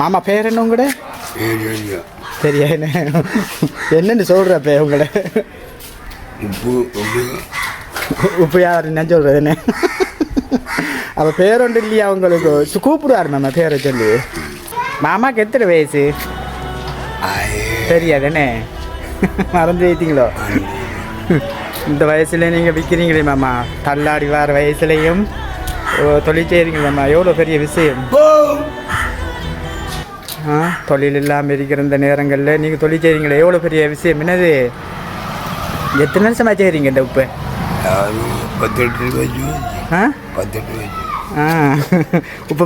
மாமா பேர் என்ன உங்களோட சரியா என்ன என்னன்னு சொல்கிற பே உங்களோட உப்பு. யார் என்ன சொல்கிறது என்ன அப்போ பேர் ஒன்று இல்லையா உங்களுக்கு? கூப்பிடுவார் மாமா பேரை சொல்லி. மாமாக்கு எத்தனை வயசு? ஆயே தெரியாது என்ன மறந்து வைத்தீங்களோ இந்த வயசுல நீங்கள் விற்கிறீங்களே மாமா. தள்ளாடி வர வயசுலையும் தொழில் செய்கிறீங்க மாமா. எவ்வளோ பெரிய விஷயம்? தொழில் இல்லாமல் இருக்கிற இந்த நேரங்களில் நீங்கள் தொழில் செய்கிறீங்களே எவ்வளோ பெரிய விஷயம்? என்னது? எத்தனை நிமிஷமாக செய்கிறீங்க இந்த உப்பு? வச்சு ஆ? உப்பு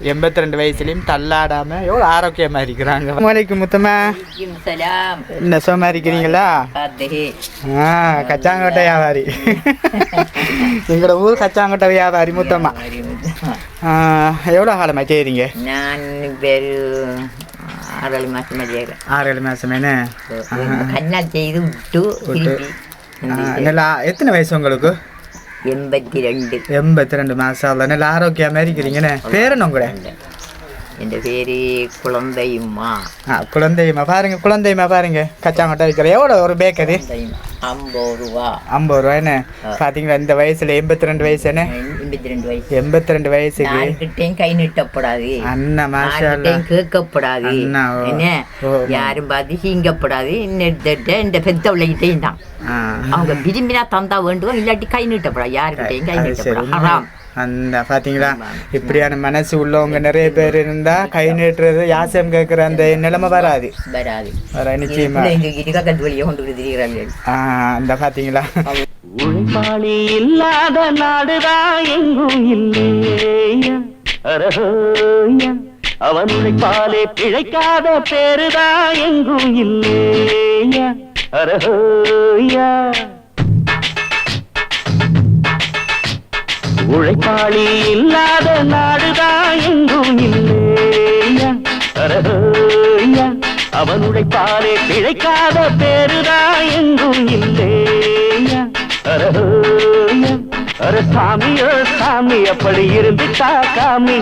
எண்பத்தி ரெண்டு வயசுலையும் தள்ளாடாமல் எவ்வளோ ஆரோக்கியமாக இருக்கிறாங்க? வலைக்கும் முத்தமா. என்ன இருக்கிறீங்களா. ஆ கச்சாங்கோட்டை வியாபாரி. எங்களோட ஊர் கச்சாங்கோட்டை வியாபாரி முத்தம்மா. ஆ, எவ்வளோ காலமாக செய்கிறீங்க நான் பேரு ஆறேழு மாசம் மதியாக ஆறு ஏழு மாதம் என்ன செய்து விட்டு நல்லா எத்தனை வயசு உங்களுக்கு? எண்பத்தி ரெண்டு எண்பத்தி ரெண்டு மாதம் நல்லா ஆரோக்கியமாக இருக்கிறீங்கண்ணே பேரன் உங்களோட? என் பேரு குழந்தையும்மா ஆ குழந்தையுமா பாருங்க குழந்தையுமா பாருங்க. கச்சாங்கோட்டை விற்கிற எவ்வளோ ஒரு பேக்கரி ஐம்பது ரூபா. ஐம்பது ரூபா என்ன? பார்த்தீங்களா இந்த வயசுல எண்பத்தி ரெண்டு வயசு என்ன? எண்பத்தி ரெண்டு வயசு. எண்பத்தி ரெண்டு வயசுக்கு? யாருக்கிட்டையும் கை நீட்டப்படாது. அண்ணா மாஷா அல்லா. யாருக்கிட்டையும் கேட்கப்படாது. என்ன. யாரும் பார்த்து சீங்கப்படாது இன்னிட்ட இந்த பெத்த பிள்ளைகிட்டையும் தான். அவங்க விரும்பினா தந்தா வேண்டும் இல்லாட்டி கை நீட்டப்படாது. யாருக்கிட்டையும் கை நீட்டப்படாது. அந்த பாத்தீங்களா? இப்படியான மனசு உள்ளவங்க நிறைய பேர் இருந்தா கை நீட்டுறது யாசம் கேட்குற அந்த நிலைமை வராது. வராது. வர நிச்சயமா. ஆ அந்த பாத்தீங்களா? உழைப்பாளி இல்லாத நாடுதான் எங்கும் இல்லையா. அரஹோயா. அவன் உழைப்பாலே பிழைக்காத பேருதான் எங்கும் இல்லையா. அரஹோயா. உழைப்பாளி இல்லாத நாடுதான் எங்கும் இல்லையா? அரஹோயா அவன் உழைப்பாலே பிழைக்காத பேருதான் எங்கும் இல்லையா? அரஹோயா அர சாமியோ சாமி அப்படி இருந்துட்டா காமி